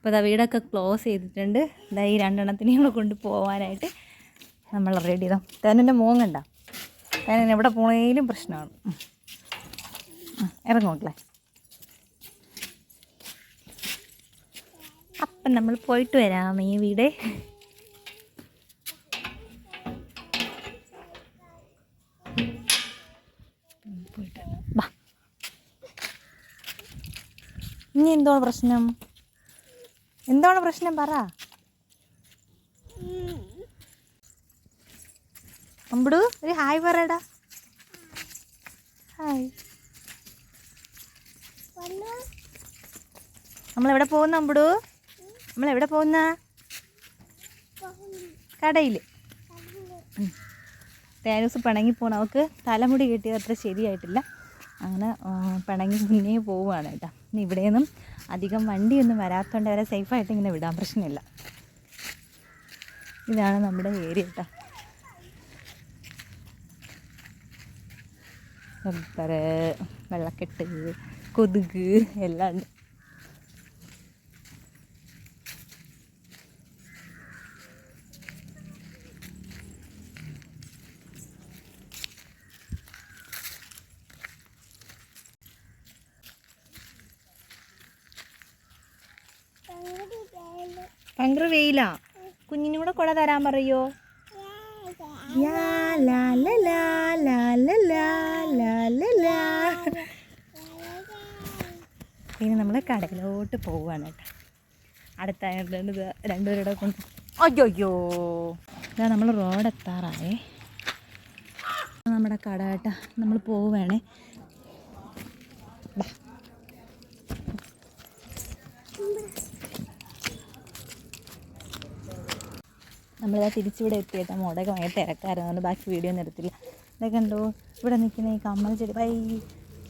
അപ്പോൾ ഇതാ വീടൊക്കെ ക്ലോസ് ചെയ്തിട്ടുണ്ട്. ഇതാ ഈ രണ്ടെണ്ണത്തിനെയും കൂടെ കൊണ്ട് പോകാനായിട്ട് നമ്മൾ റെഡി ഇതാ തേനെ മോൻ കണ്ട? തേനെ എവിടെ പോണേലും പ്രശ്നമാണ്. ഇറങ്ങോട്ടെ മക്കളെ. അപ്പം നമ്മൾ പോയിട്ട് വരാം ഈ വീട്. ഇനി എന്തോ പ്രശ്നം? എന്താണ് പ്രശ്നം? പറ. അമ്പടു ഒരു ഹായ് പറയടാ. ഹായ്. നമ്മളെവിടെ പോകുന്ന അമ്പടു നമ്മളെവിടെ പോകുന്ന? കടയിൽ തേനൂസ് പിണങ്ങി പോകണം അവൾക്ക് തലമുടി കിട്ടിയത് അത്ര ശരിയായിട്ടില്ല. അങ്ങനെ പിണങ്ങി മുന്നേ പോവുകയാണ് കേട്ടോ. ഇനി ഇവിടെയൊന്നും അധികം വണ്ടിയൊന്നും വരാത്തതുകൊണ്ട് അവരെ സേഫായിട്ട് ഇങ്ങനെ വിടാൻ പ്രശ്നമില്ല. ഇതാണ് നമ്മുടെ ഏരിയ കേട്ടോ റബ്ബർ വെള്ളക്കെട്ട് കൊതുക് എല്ലാം ഉണ്ട്. ഭയങ്കര വെയില. കുഞ്ഞിനും കൂടെ കുട തരാൻ പറയോ? ഇനി നമ്മൾ കടയിലോട്ട് പോവാണ് കേട്ടോ. അടുത്ത രണ്ടുപേരുടെ കൊണ്ട് അയ്യോ അയ്യോ ഇതാ നമ്മൾ റോഡ് എത്താറായേ നമ്മുടെ കട കേട്ടോ. നമ്മൾ പോവുകയാണേ നമ്മളിതാ തിരിച്ചിവിടെ എത്തിയിട്ട് മോടൊക്കെ ഭയങ്കര തിരക്കായിരുന്നു. അതുകൊണ്ട് ബാക്കി വീഡിയോ ഒന്നും എടുത്തില്ല. ഇതൊക്കെ ഉണ്ടോ ഇവിടെ നിൽക്കുന്ന ഈ കമ്മൽ ചെടി. ബൈ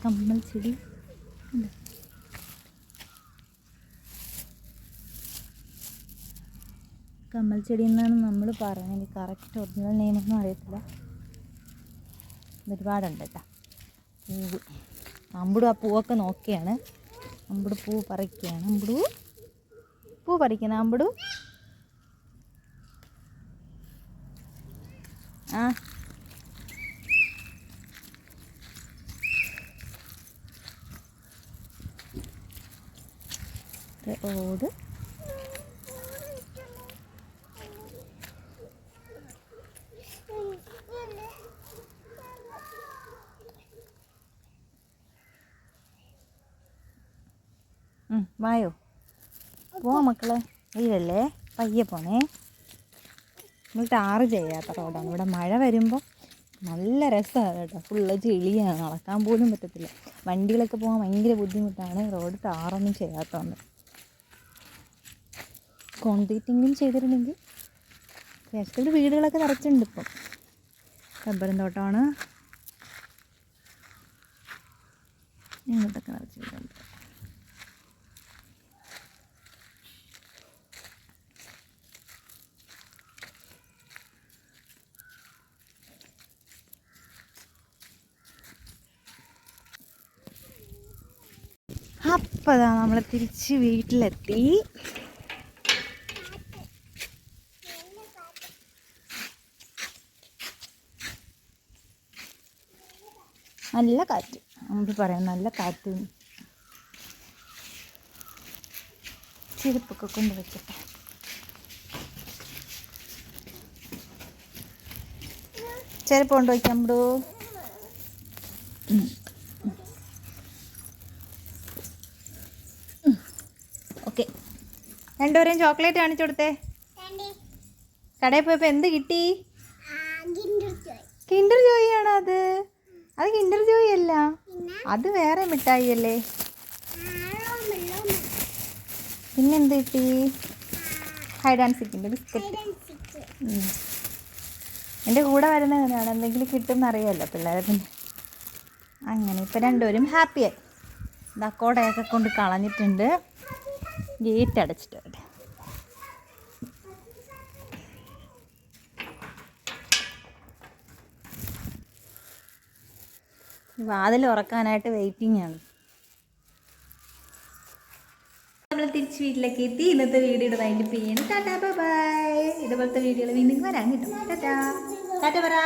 കമ്മൽ ചെടി. കമ്മൽ ചെടി എന്നാണ് നമ്മൾ പറയുന്നത്. എനിക്ക് കറക്റ്റ് ഒറിജിനൽ നെയിമൊന്നും അറിയത്തില്ല. ഒരുപാടുണ്ട് കേട്ടോ. പൂവ് അമ്പുടു ആ പൂവൊക്കെ നോക്കിയാണ്. അമ്പുടു പൂ പറിക്കുകയാണ്. അമ്പുടു? പൂ പറിക്കുന്ന അമ്പുടു? ആ. ഓട്. വായോ. പോ മക്കളെ. വെയിലല്ലേ? പയ്യെ പോണേ. നമ്മൾ ടാറ് ചെയ്യാത്ത റോഡാണ്. ഇവിടെ മഴ വരുമ്പോൾ നല്ല രസമാണ് കേട്ടോ. ഫുള്ള് ചെളിയാണ്. നടക്കാൻ പോലും പറ്റത്തില്ല. വണ്ടികളൊക്കെ പോകാൻ ഭയങ്കര ബുദ്ധിമുട്ടാണ്. റോഡ് ടാറൊന്നും ചെയ്യാത്തതുകൊണ്ട്. കോൺക്രീറ്റിങ്ങും ചെയ്തിട്ടുണ്ടെങ്കിൽ അത്യാവശ്യത്തിൽ വീടുകളൊക്കെ നിറച്ചിട്ടുണ്ട് ഇപ്പം. റബ്ബറും തോട്ടമാണ്. ഇങ്ങോട്ടൊക്കെ നിറച്ചിട്ടുണ്ട്. അപ്പോൾ നമ്മൾ തിരിച്ച് വീട്ടിലെത്തി. നല്ല കാറ്റ്. നമുക്ക് പറയാം നല്ല കാറ്റ്. ചെരുപ്പൊക്കെ കൊണ്ട് വെക്കട്ടെ. ചെരുപ്പ് കൊണ്ട് വയ്ക്കാം ബ്രോ രണ്ടുപേരെയും ചോക്ലേറ്റ് കാണിച്ചു കൊടുത്തേ. കടയിൽ പോയപ്പോൾ എന്ത് കിട്ടി? Kinder Joy. ആണോ അത്? അത് കിൻഡർ ജോയി അല്ല. അത് വേറെ മിഠായി അല്ലേ? പിന്നെന്ത് കിട്ടി? ഹൈഡ് ആൻഡ് സിക്കിന്റെ ബിസ്ക്കറ്റ് എന്റെ കൂടെ വരുന്നതിനാണ് എന്തെങ്കിലും കിട്ടുമെന്ന് അറിയാമല്ലോ പിള്ളേരെ പിന്നെ. അങ്ങനെ ഇപ്പം രണ്ടുപേരും ഹാപ്പിയായി ഇതാ കോടയൊക്കെ കൊണ്ട് കളഞ്ഞിട്ടുണ്ട്. ഗേറ്റ് അടച്ചിട്ട് വാതിൽ ഉറക്കാനായിട്ട് വെയിറ്റിംഗ് ആണ്. നമ്മൾ തിരിച്ച് വീട്ടിലേക്ക് എത്തി. ഇന്നത്തെ വീഡിയോ വൈൻഡ് ചെയ്യണം ടാറ്റാ. ബൈ ഇതുപോലത്തെ വീഡിയോകൾ വീണ്ടും വരാൻ കിട്ടും. ടാറ്റാ. ടാറ്റ പറ.